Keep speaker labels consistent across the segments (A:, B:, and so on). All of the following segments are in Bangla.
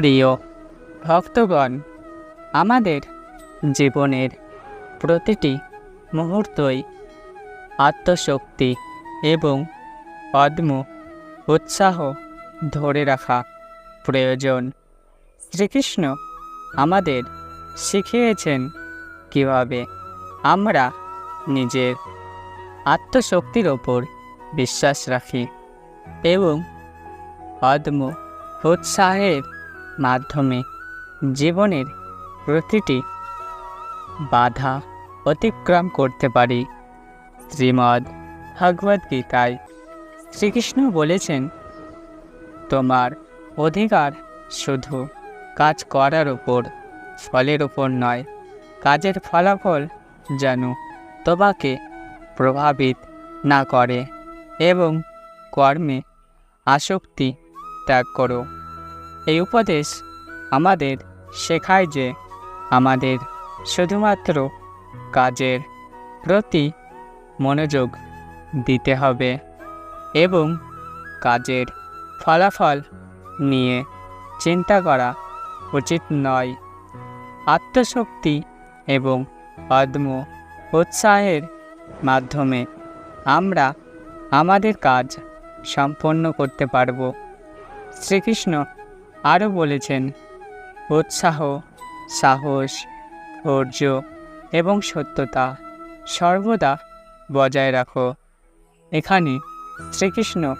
A: প্রিয় ভক্তগণ, আমাদের জীবনের প্রতিটি মুহূর্তই আত্মশক্তি এবং অদ্ম উৎসাহ ধরে রাখা প্রয়োজন। শ্রীকৃষ্ণ আমাদের শিখিয়েছেন কীভাবে আমরা নিজের আত্মশক্তির ওপর বিশ্বাস রাখি এবং অদম্য উৎসাহের মাধ্যমে জীবনের প্রতিটি বাধা অতিক্রম করতে পারি। শ্রীমদ্ ভগবদ্ গীতায় শ্রীকৃষ্ণ বলেছেন, তোমার অধিকার শুধু কাজ করার ওপর ফলের ওপর নয়, কাজের ফলাফল যেন তোমাকে প্রভাবিত না করে এবং কর্মে আসক্তি ত্যাগ করো। এই উপদেশ আমাদের শেখায় যে আমাদের শুধুমাত্র কাজের প্রতি মনোযোগ দিতে হবে এবং কাজের ফলাফল নিয়ে চিন্তা করা উচিত নয়। আত্মশক্তি এবং অদ্ম উৎসাহের মাধ্যমে আমরা আমাদের কাজ সম্পন্ন করতে পারব। শ্রীকৃষ্ণ আরও বলেছেন, উৎসাহ, সাহস, ধৈর্য এবং সত্যতা সর্বদা বজায় রাখো। এখানে শ্রীকৃষ্ণ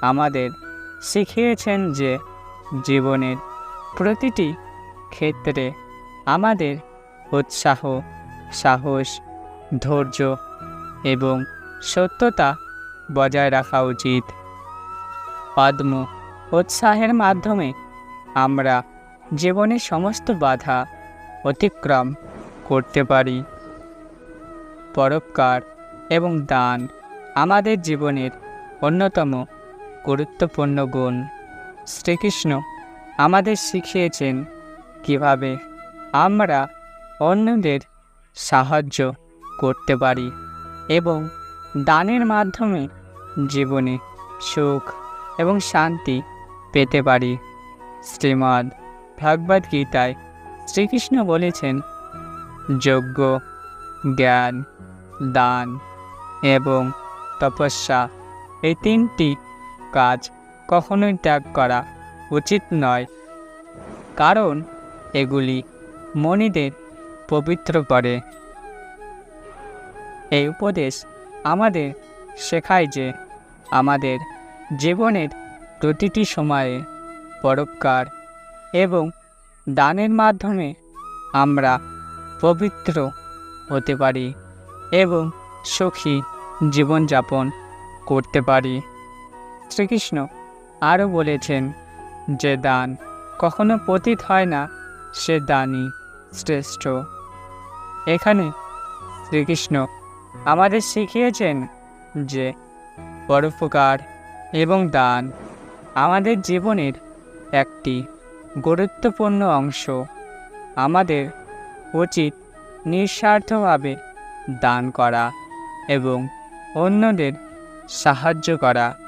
A: আমাদের শিখিয়েছেন যে জীবনের প্রতিটি ক্ষেত্রে আমাদের উৎসাহ, সাহস, ধৈর্য এবং সত্যতা বজায় রাখা উচিত। পদ্ম উৎসাহের মাধ্যমে আমরা জীবনের সমস্ত বাধা অতিক্রম করতে পারি। পরোপকার এবং দান আমাদের জীবনের অন্যতম গুরুত্বপূর্ণ গুণ। শ্রীকৃষ্ণ আমাদের শিখিয়েছেন কীভাবে আমরা অন্যদের সাহায্য করতে পারি এবং দানের মাধ্যমে জীবনে সুখ এবং শান্তি পেতে পারি। শ্রীমদ্ ভগবদ্ গীতায় শ্রীকৃষ্ণ বলেছেন যজ্ঞ জ্ঞান, দান এবং তপস্যা এই তিনটি কাজ কখনোই ত্যাগ করা উচিত নয়। কারণ এগুলি মনিদের পবিত্র করে। এই উপদেশ আমাদের শেখায় যে আমাদের জীবনের প্রতিটি সময়ে পরোপকার এবং দানের মাধ্যমে আমরা পবিত্র হতে পারি এবং সুখী জীবনযাপন করতে পারি। শ্রীকৃষ্ণ আরও বলেছেন যে দান কখনো পতিত হয় না, সে দানই শ্রেষ্ঠ। এখানে শ্রীকৃষ্ণ আমাদের শিখিয়েছেন যে পরোপকার এবং দান আমাদের জীবনের একটি গুরুত্বপূর্ণ অংশ। আমাদের উচিত নিঃস্বার্থভাবে দান করা এবং অন্যদের সাহায্য করা।